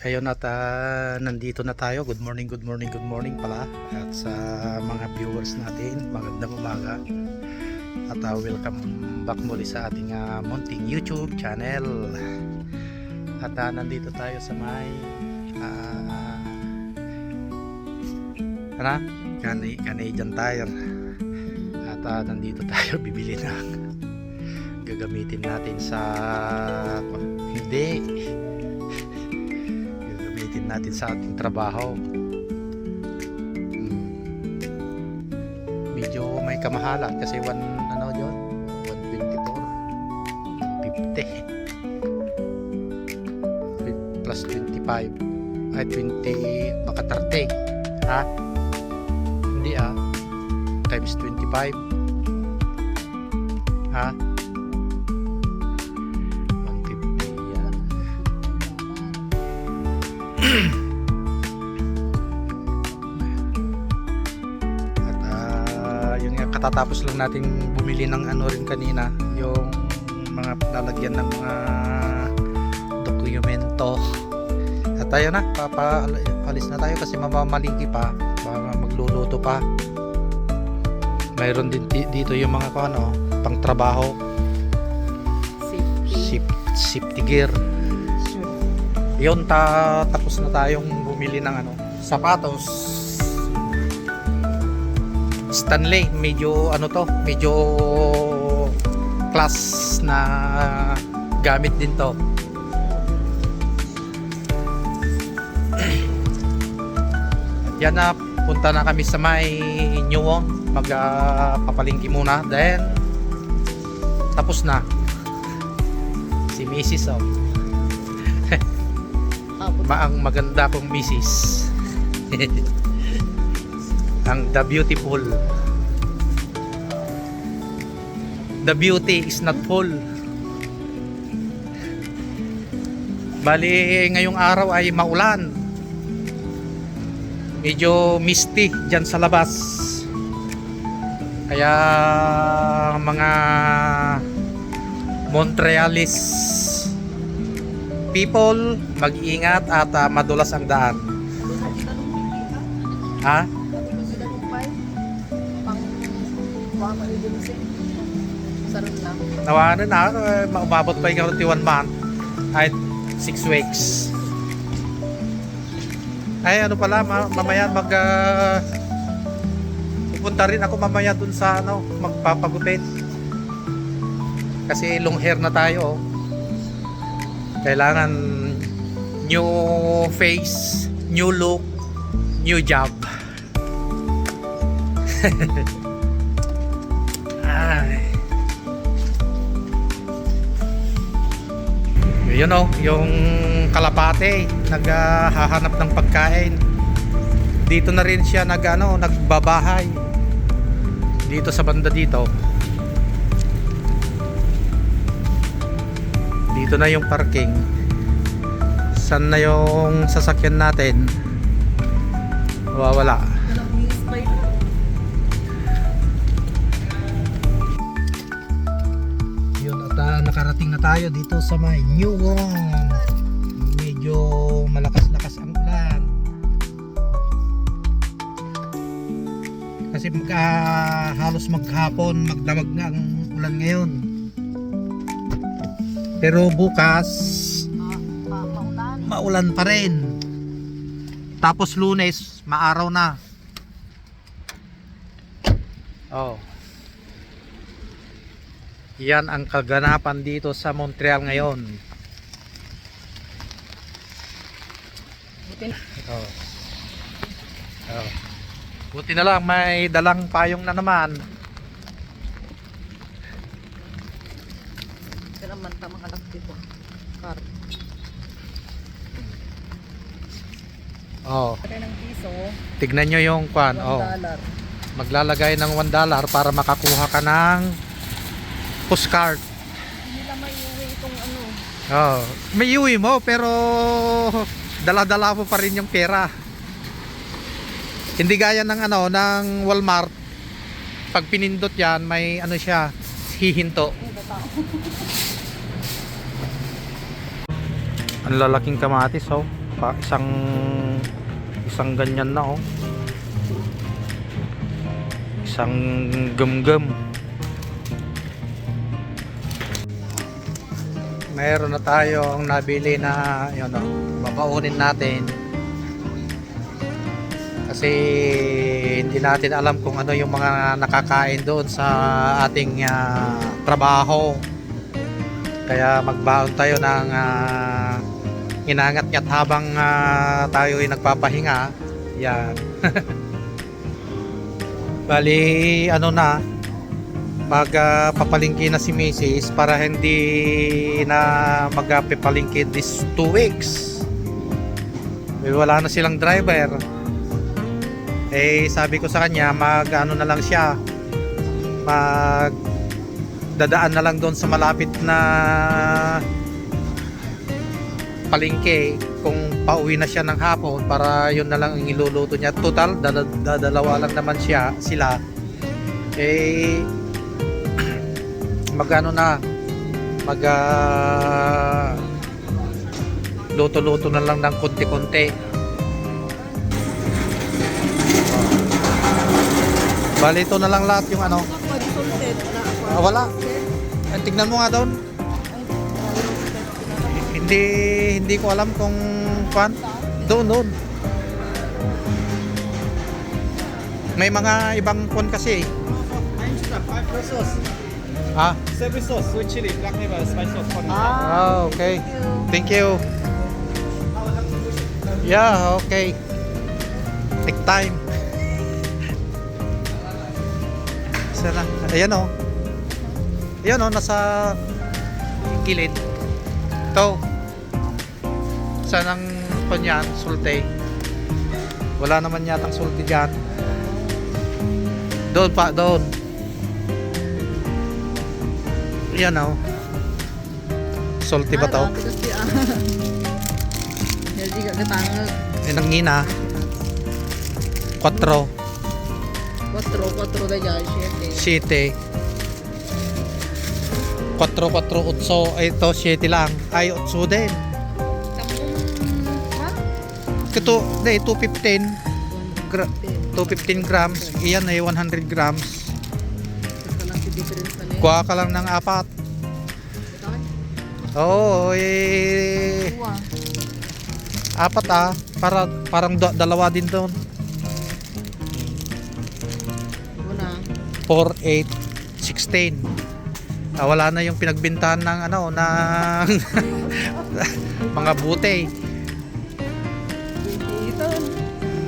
Ayun at ah, nandito na tayo. Good morning, good morning, good morning pala. At sa mga viewers natin, magandang umaga. At ah, welcome back muli sa ating ah, munting YouTube channel. At ah, nandito tayo sa may ah, ano? Cana- Canadian Tire. At ah, nandito tayo bibili ng gagamitin natin sa hindi natin sa ating trabaho. Hmm. medyo may kamahalan kasi one ano yun 124 50 plus 25 ay 20 baka 30 ha? Hindi ah. Times 25 ha katatapos lang nating bumili ng ano rin kanina, yung mga lalagyan ng mga dokumento. At tayo na, papalis na tayo kasi mamamalingki pa, baka magluluto pa. Mayroon din dito yung mga kung ano, pang trabaho, Safety. sip, safety gear. Yun, ta tapos na tayong bumili ng ano, sapatos. Stanley, medyo ano to, medyo class na gamit din to. Yan na, punta na kami sa may Newon. Magpapalingki muna. Then, tapos na. Si Mrs. Oh. Maang maganda kong misis. Ang the beautiful. The beauty is not full. Bali, ngayong araw ay maulan. Medyo misty dyan sa labas. Kaya mga Montrealis people mag-ingat at ah, madulas ang daan. Ha? Sarap lang. Nawanan na, eh, maumabot pa yung 21 month at 6 weeks. Ay ano pala, ma- mamaya mag ah, pupunta rin ako mamaya dun sa ano, magpapagupit. Kasi long hair na tayo. Kailangan new face, new look, new job. Ay. Yun oh, yung kalapate naghahanap ng pagkain. Dito na rin siya nag ano, nagbabahay. Dito sa banda dito. Dito na yung parking. San na yung sasakyan natin? Wawala. Nakarating na tayo dito sa may New Wong. Medyo malakas-lakas ang ulan. Kasi magka, halos maghapon, magdamag na ang ulan ngayon. Pero bukas, maulan pa rin. Tapos lunes, maaraw na. Oh. Yan ang kaganapan dito sa Montreal ngayon. Oh. Oh. Buti na lang may dalang payong na naman. Pero man tamang anak dito. Kar. Oh, ng piso, tignan nyo yung kwan. $1. Oh, maglalagay ng 1 dollar para makakuha ka ng postcard. Hindi nila may uwi itong ano. Oh, may iuwi mo pero dala-dala mo pa rin yung pera. Hindi gaya ng ano ng Walmart. Pag pinindot 'yan, may ano siya, hihinto. Ang lalaking kamatis, oh. pa isang isang ganyan na oh isang gum-gum meron na tayong nabili na yun oh, babaunin natin. Kasi hindi natin alam kung ano yung mga nakakain doon sa ating ah, trabaho. Kaya magbaon tayo ng uh, inangat-ngat habang ah, tayo ay nagpapahinga. Yan. Bali ano na mag ah, papalingki na si Mrs. para hindi na magpapalingki this 2 weeks. Eh, wala na silang driver. Eh sabi ko sa kanya mag ano na lang siya. Mag dadaan na lang doon sa malapit na palengke kung pauwi na siya ng hapon para yun na lang ang iluluto niya. Total dala, dadalawa lang naman siya sila. Eh magano na mag ah, luto-luto na lang ng konti-konti Bali ito na lang lahat yung ano. Ah, wala. Eh, tignan mo nga doon. Hindi hindi ko alam kung pan. Doon doon. May mga ibang kon kasi. Five sauce. Ah, Savory sauce, sweet chili, black pepper, spice sauce. me. ah okay. Thank you. Yeah, okay. Take time. Sana. Ayan oh. Ayan oh, nasa gilid. Ito. Saan ang panyan? Sulte. Wala naman yatang sulte dyan. Doon pa, doon. Ayan oh. Sulte ba? Ah, dati kasi ah. Hindi ka katangag. Yan ang ngina. 4, Quattro, quattro da dyan, siete. 7. 4, 4, 8. Ay, ito, 7 lang. Ay, 8 din. Ha? Ito, hindi, 215. Gra- 215 grams. Iyan ay 100 grams. Difference na yun. Kuha ka lang ng apat. Oo, eh, Kuha. apat ah. Para, parang da- dalawa din doon. Una. 4, 8, 16. Ah, wala na yung pinagbintahan ng ano, ng mga bute. Ito.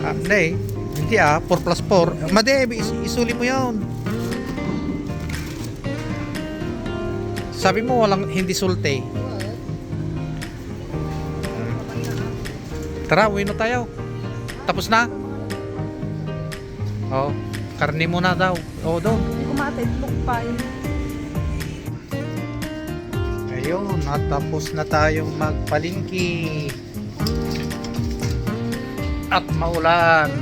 Ah, hindi. Hindi ah, 4 plus 4. Made, is- isuli mo yun. Sabi mo walang hindi sulte. Tara, uwi na tayo. Tapos na? Oh, karni muna daw. Oo, doon. Hindi ko matitlok pa yun. Ayun, natapos na tayong magpalingki. At maulan.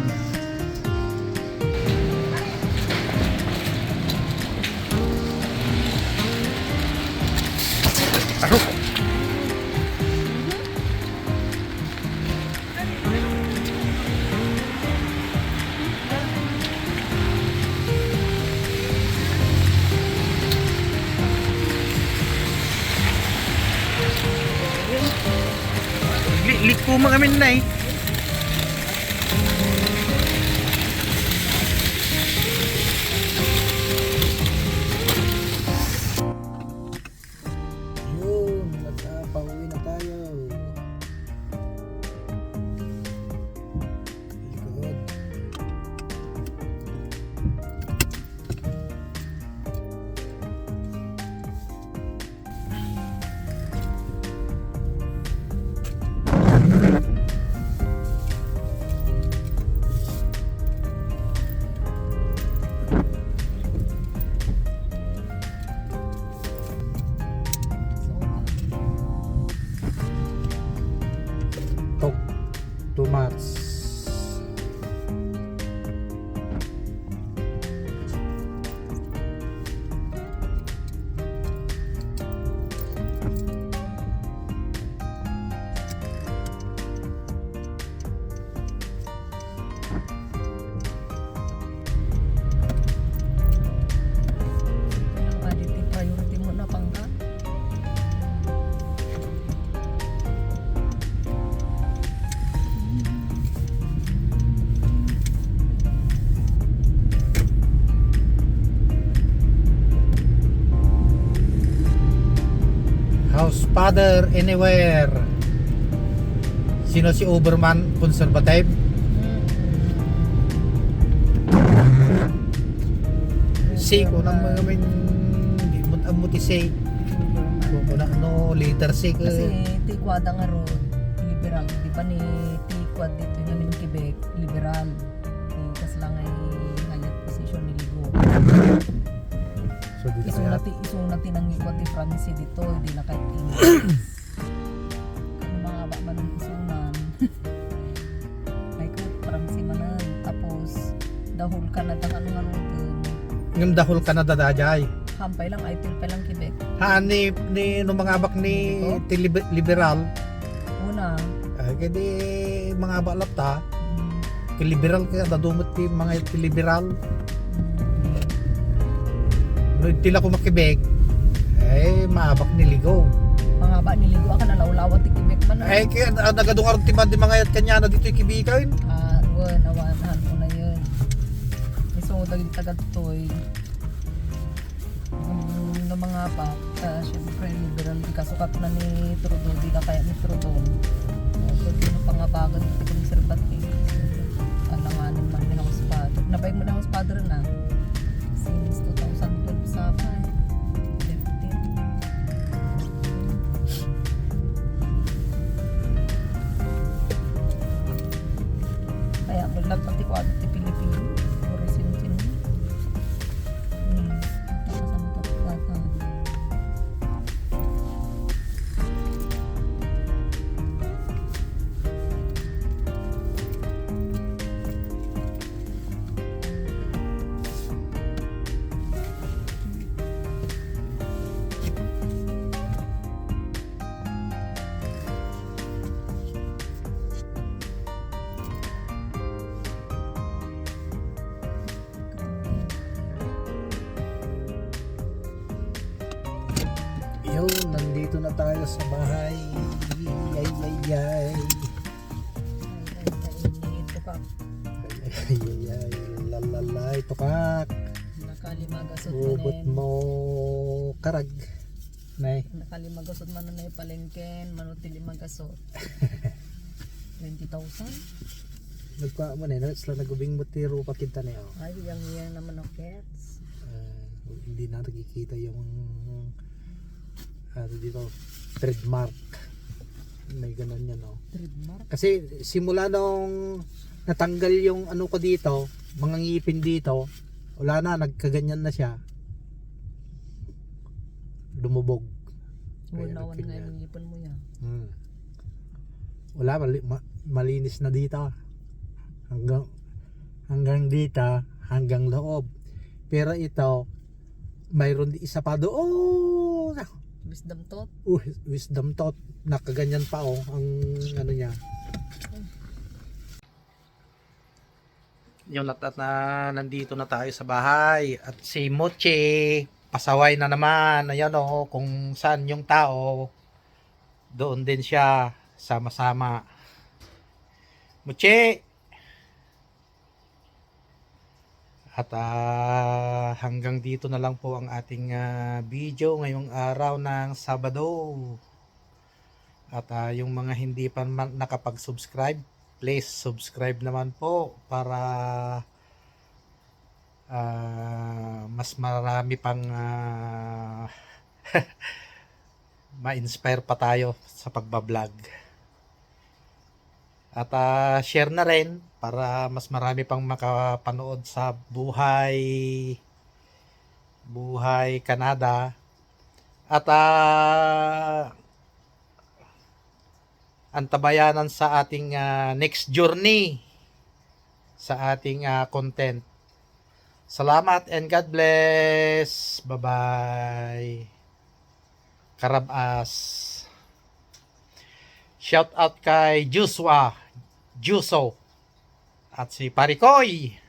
Li liko mga amin father anywhere. Sino si Uberman conservative? Say ko nang mga min di mo ang muti say. Ko na no later say ko. Kasi tikwada nga ron, liberal. Di ba ni tikwad dito yung min Quebec, liberal. Eh, kas lang ay hayat position ni Ligo. So di Isong kaya nati, isong nati nang ikwad ni Francis dito, hindi na kahit English. Ano mga ba man ang isunan. Ay ko, si Manan. Tapos, dahol ka na tang ano nga ron. ngam dahol Canada dajay. Hampay lang, ay pa lang Quebec. Ha ni ni no mga abak ni ti liberal. Una, Ay kadi mga abak lapta. mm, Kay liberal kaya dadumot ti mga liberal. Mm, No tila ko makibig. Ay maabak ni ligaw. mga ba niligo ka na laulawat ti Quebec man. Ay kaya ah, nagadungar ti man di mga yat kanya na dito ikibigan. Ah, uh, nawanahan ko na yun. Eh, So, daging taga-toy. Um, ng mga pa, uh, syempre, liberal, di kasukat na ni Trudeau, di na kaya ni Trudeau. Uh, so, di na pangabagan ng conservative. Alanganin man ni House Father. Nabay mo na House Father na. Since Lalala ito kak. Nakalimagasot Ubot man mo karag. Nay. Nakalimagasot man na yung palengken, manutili magasot. 20,000? Nagpa mo na, sila nagubing mutiro pa kita niyo. Ay, yang yan naman ang cats. Uh, hindi na nakikita yung ano dito trademark may ganun yan no Trademark. kasi simula nung natanggal yung ano ko dito mga ngipin dito wala na nagkaganyan na siya lumubog Wala, nagganyan. yung ipon mo yan. Hmm. Wala, mali, ma- malinis na dito. Hanggang hanggang dito, hanggang loob. Pero ito, mayroon isa pa doon. Wisdom tot. Uh, wisdom tot. Nakaganyan pa oh, ang ano niya. Yung nat at na nandito na tayo sa bahay. At si Moche pasaway na naman. Ayan oh kung saan yung tao doon din siya sama-sama. Moche! At ah, hanggang dito na lang po ang ating ah, video ngayong araw ng Sabado. At ah, yung mga hindi pa nakapag-subscribe please subscribe naman po para ah, mas marami pang ah, ma-inspire pa tayo sa pagbablog. At ah, share na rin para mas marami pang makapanood sa buhay buhay Canada. At ah, antabayanan sa ating ah, next journey sa ating ah, content. Salamat and God bless. Bye-bye. Karabas. Shout out kay Joshua, Juso, at si Parikoy.